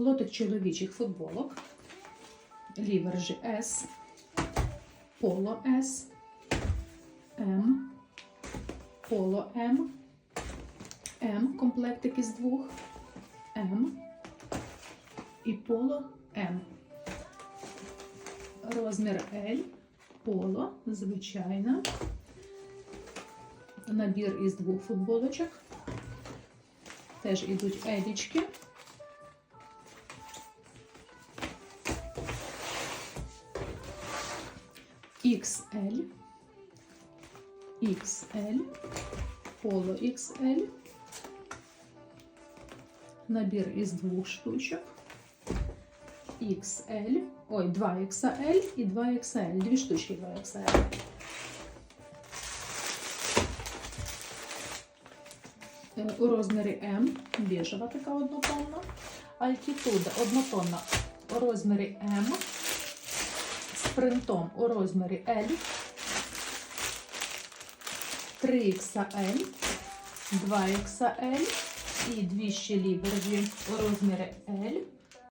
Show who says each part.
Speaker 1: лотик чоловічих футболок, лівержі S, поло S, М, поло М, М, комплектик із двох, М і поло М. Розмір L, поло, звичайно. Набір із двох футболочок. Теж ідуть елічки. XL, XL, Polo XL, набір із двох штучок, XL, ой, 2XL і 2XL, дві штучки 2XL. Е, У розмірі М, біжева така однотонна, альтітуда однотонна. У розмірі М, принтом у розмірі L, 3XL, 2XL і дві щелі лібержі у розмірі L,